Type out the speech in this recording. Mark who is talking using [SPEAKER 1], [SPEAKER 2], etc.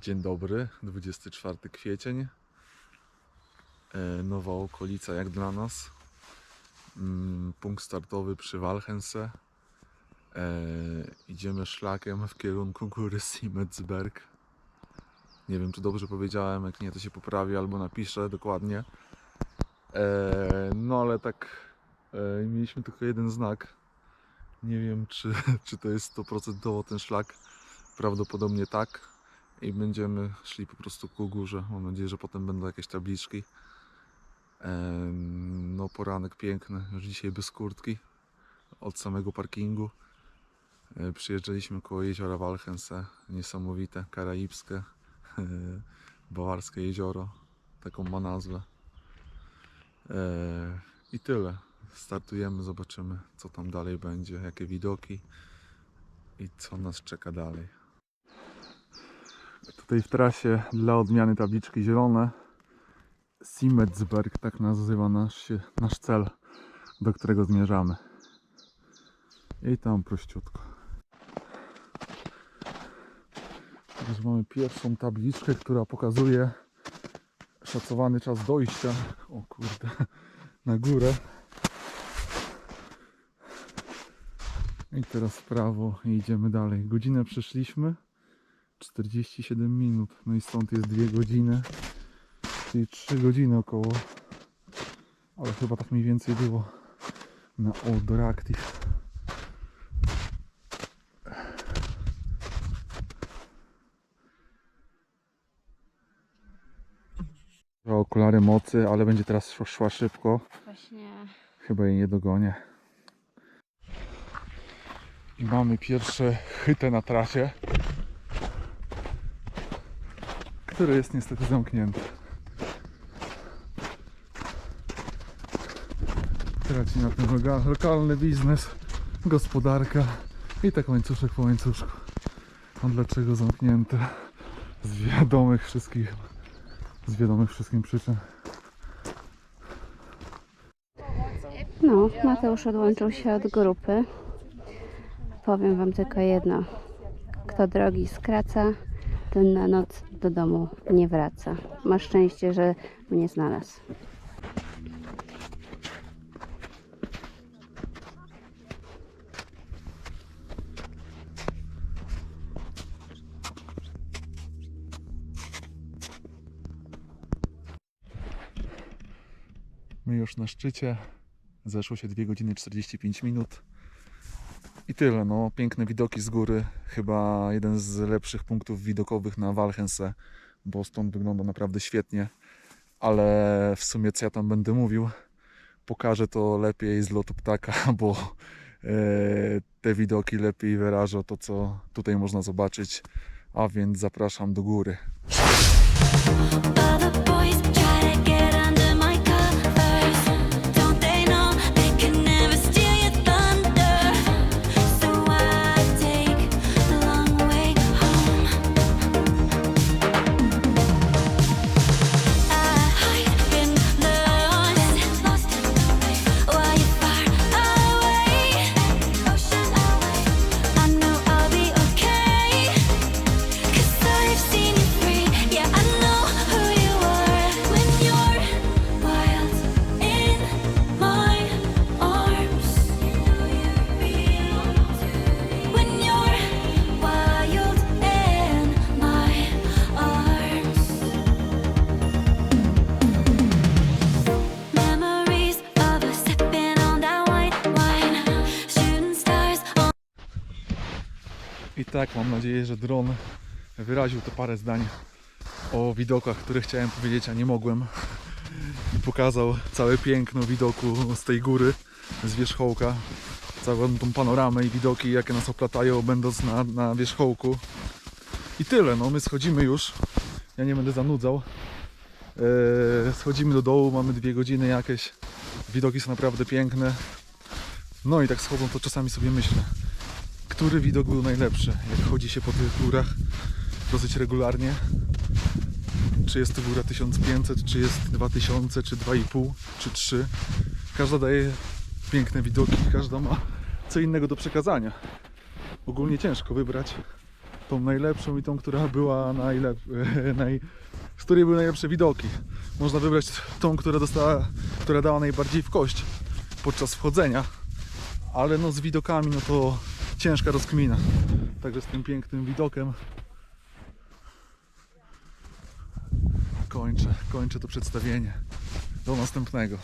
[SPEAKER 1] Dzień dobry, 24 kwiecień. E, Nowa okolica jak dla nas. Mm, Punkt startowy przy Walchense. E, Idziemy szlakiem w kierunku góry Siemensberg. Nie wiem czy dobrze powiedziałem, jak nie to się poprawi albo napiszę dokładnie. E, No ale tak mieliśmy tylko jeden znak. Nie wiem czy, czy to jest stoprocentowo ten szlak. Prawdopodobnie tak i będziemy szli po prostu ku górze. Mam nadzieję, że potem będą jakieś tabliczki. No, poranek piękny, już dzisiaj bez kurtki od samego parkingu. E, Przyjeżdżaliśmy koło jeziora Walchense, niesamowite, karaibskie, bawarskie jezioro, taką ma nazwę. E, I tyle. Startujemy, zobaczymy co tam dalej będzie, jakie widoki i co nas czeka dalej. Tutaj w trasie dla odmiany tabliczki zielone. Siemensberg, tak nazywa nasz, nasz cel, do którego zmierzamy. I tam prościutko. Już mamy pierwszą tabliczkę, która pokazuje szacowany czas dojścia. O kurde, na górę. I teraz w prawo i idziemy dalej. Godzinę przeszliśmy. 47 minut. No i stąd jest 2 godziny. Czyli 3 godziny około. Ale chyba tak mniej więcej było na Outdoor Active. Okulary mocy, ale będzie teraz szła, szła szybko.
[SPEAKER 2] Właśnie
[SPEAKER 1] Chyba jej nie dogonię. I mamy pierwsze chytę na trasie, które jest niestety zamknięte. Traci na tym lokalny biznes, gospodarka i tak łańcuszek po łańcuszku. A dlaczego zamknięte? Z wiadomych wszystkich, z wiadomych wszystkim przyczyn.
[SPEAKER 2] No, Mateusz odłączył się od grupy. Powiem Wam tylko jedno. Kto drogi skraca, ten na noc do domu nie wraca. Ma szczęście, że mnie znalazł.
[SPEAKER 1] My już na szczycie. Zeszło się 2 godziny 45 minut. I tyle, no. Piękne widoki z góry. Chyba jeden z lepszych punktów widokowych na Walchense, bo stąd wygląda naprawdę świetnie. Ale w sumie co ja tam będę mówił, pokażę to lepiej z lotu ptaka, bo e, te widoki lepiej wyrażą to, co tutaj można zobaczyć. A więc zapraszam do góry. Tak, mam nadzieję, że dron wyraził te parę zdań o widokach, które chciałem powiedzieć, a nie mogłem. I pokazał całe piękno widoku z tej góry, z wierzchołka. Całą tą panoramę i widoki, jakie nas oplatają, będąc na, na wierzchołku. I tyle, no my schodzimy już. Ja nie będę zanudzał. Eee, schodzimy do dołu, mamy dwie godziny jakieś. Widoki są naprawdę piękne. No i tak schodzą, to czasami sobie myślę który widok był najlepszy? Jak chodzi się po tych górach dosyć regularnie, czy jest to góra 1500, czy jest 2000, czy 2,5, czy 3. Każda daje piękne widoki, każda ma co innego do przekazania. Ogólnie ciężko wybrać tą najlepszą i tą, która była najlep... naj... z której były najlepsze widoki. Można wybrać tą, która, dostała, która dała najbardziej w kość podczas wchodzenia, ale no z widokami no to ciężka rozkmina. Także z tym pięknym widokiem kończę, kończę to przedstawienie. Do następnego.